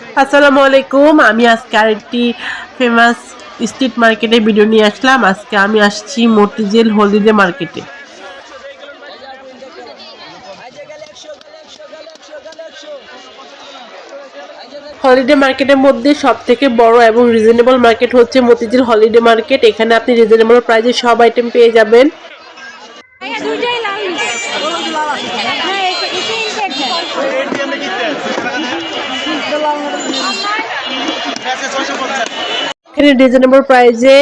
আসসালামু আলাইকুম, আমি আজকে আরেকটি ফেমাস স্ট্রিট মার্কেটে ভিডিও নিয়ে আসলাম। আজকে আমি আসছি মতিঝিল হলিডে মার্কেটে হলিডে মার্কেটের মধ্যে সব থেকে বড় এবং রিজনেবল মার্কেট হচ্ছে মতিঝিল হলিডে মার্কেট এখানে আপনি রিজনেবল প্রাইসে সব আইটেম পেয়ে যাবেন হ্যাঁ দুইটাই লাল হ্যাঁ এটা ইনটেক এখানে রিজনেবল প্রাইসে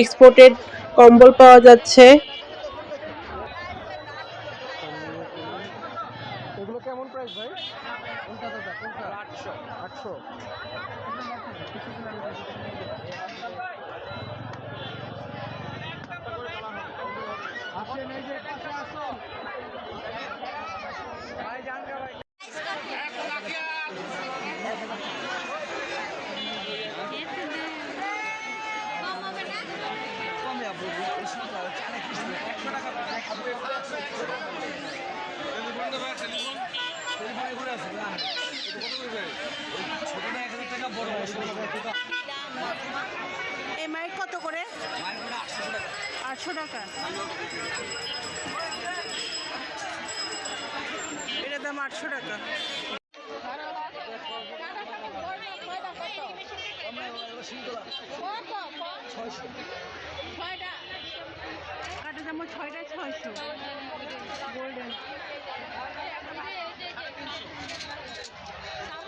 এক্সপোর্টেড কম্বল পাওয়া যাচ্ছে এগুলো কেমন প্রাইস ভাই কোনটা দাদা কোনটা আটশো আটশো আসেন এই যে পাশে আসো ভাই জানকা ভাই এই মাইক কত করে? আটশো টাকা। এটার দাম আটশো টাকা। কাঠের দাম ছয়টা ছয়শো। গোল্ডেন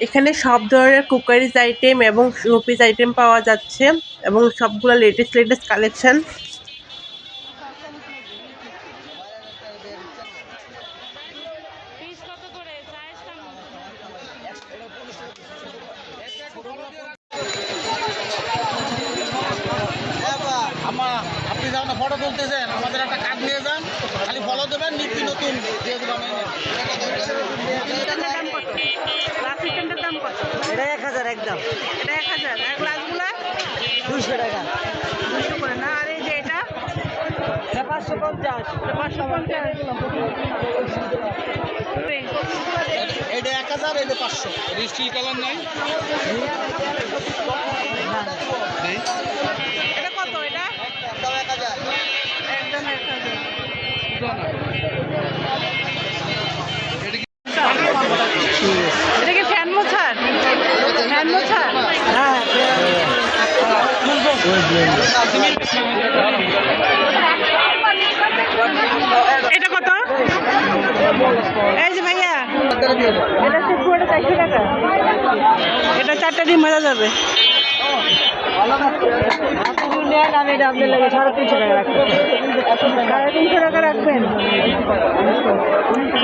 এখানে সব ধরনের কুকারিজ আইটেম এবং শোপিস আইটেম পাওয়া যাচ্ছে এবং সবগুলো লেটেস্ট লেটেস্ট কালেকশন আপনি যখন ফটো তুলতেছেন, আমাদের একটা কার্ড নিয়ে যান, খালি ফলো দেবেন, নিত্য নতুন, দিয়ে দেবো এটা এক হাজার আর গ্লাসগুলা দুশো টাকা। দুশো করে না আর এই যে এটা? পাঁচশো পঞ্চাশ। এটা পাঁচশো পঞ্চাশ। এটা এক হাজার এটা পাঁচশো। স্টিল কালার নাই? এটা কত এটা? একদম এক হাজার। একদম এক হাজার এটা কি ফ্যান মোছার ফ্যান মোছার এটা কত? এই যে ভাইয়া। এটা পুরোটা টাকা এটা চারটা ডিম ভাজা যাবে। আমি এটা আপনার লাগে সাড়ে তিনশো টাকা রাখব সাড়ে তিনশো টাকা রাখবেন।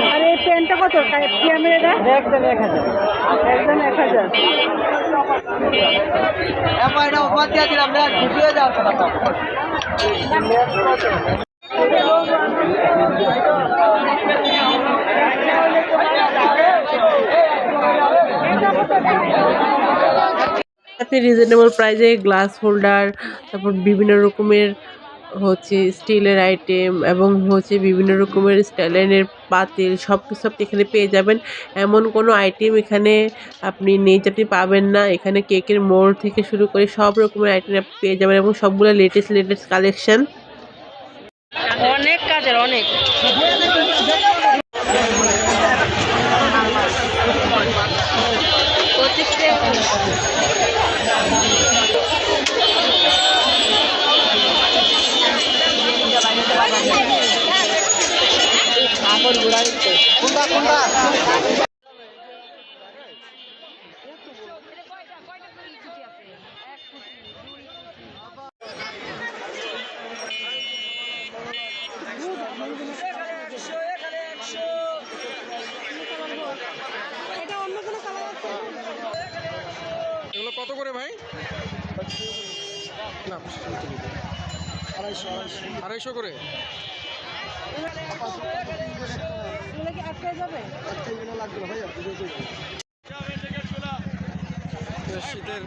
আর এই পেনটা কত? এটা? একদম এক হাজার। একদম এক হাজার। এটা অফার দিয়ে দিলাম না যাওয়ার কথা। রিজনেবল প্রাইসে গ্লাস হোল্ডার তারপর বিভিন্ন রকমের হচ্ছে স্টিলের আইটেম এবং হচ্ছে বিভিন্ন রকমের স্টাইলেনের পাতিল সব কিছু আপনি এখানে পেয়ে যাবেন। এমন কোনো আইটেম এখানে আপনি নেই যে আপনি পাবেন না। এখানে কেকের মোড় থেকে শুরু করে সব রকমের আইটেম আপনি পেয়ে যাবেন এবং সবগুলো লেটেস্ট লেটেস্ট কালেকশন অনেক কাজের অনেক। কোনটা এটা অন্য কোনো কালার আছে এগুলো কত করে ভাই? না আড়াইশো করে। এগুলো কি আটকে যাবে লাগবে না ভাইয়া শীতের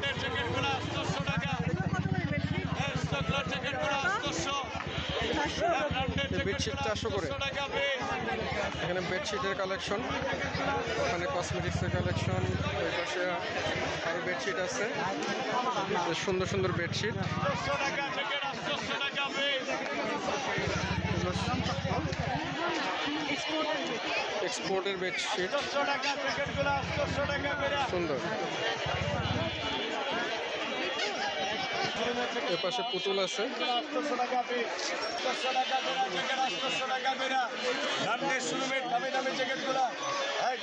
বেডশিট চারশো করে। এখানে বেডশিটের কালেকশন ওখানে কসমেটিক্সের কালেকশন ওই পাশে আরও বেডশিট আছে। সুন্দর সুন্দর বেডশিট। এক্সপোর্টের বেডশিট। সুন্দর। এর পাশে পুতুল আছে।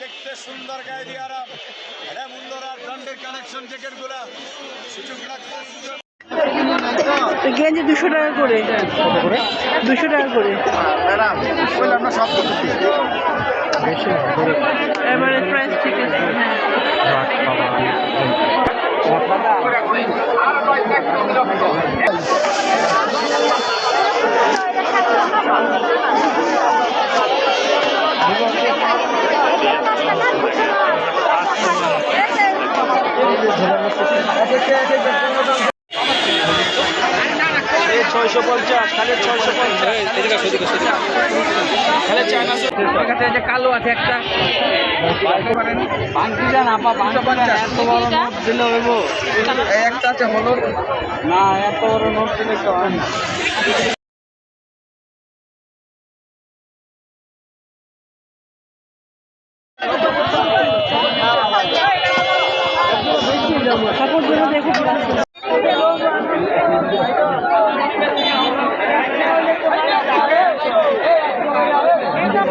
দেখতে সুন্দর গায়ে দিয়ে আরাম এটা সুন্দর আর ব্র্যান্ডের কানেকশন জ্যাকেটগুলা সুযোগ লাগছে সুযোগ গেঞ্জি দুশো টাকা করে। দুশো টাকা করে। এবারে প্রাইস ঠিক আছে। হ্যাঁ ছয়শো পঞ্চাশ খালি ছয়শো পঞ্চাশ। খালি চায়না যে কালো আছে একটা। এত বড় নোট দিলে হইব। একটা আছে হলো না এত বড় নোট দিলে তো হয় না। কাপড়গুলো দেখে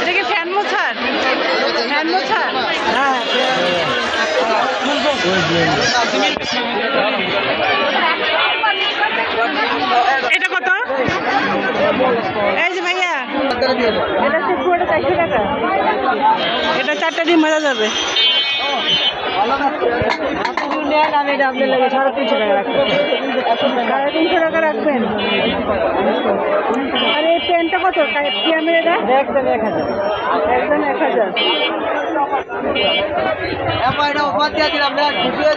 এটা কি ফ্যান মোছার? ফ্যান মোছার? এটা কত? এই যে ভাইয়া এটা সে পুরোটা চারশো টাকা। এটা চারটা ডিম ভাজা যাবে। আমি এটা আপনার লাগে সাড়ে তিনশো টাকা রাখবেন সাড়ে তিনশো টাকা রাখবেন? আর এই পেনটা কত? ক্যামেরাটা একদম এক হাজার। একদম এক হাজার। এটা বাদ দিয়ে দিলাম হয়ে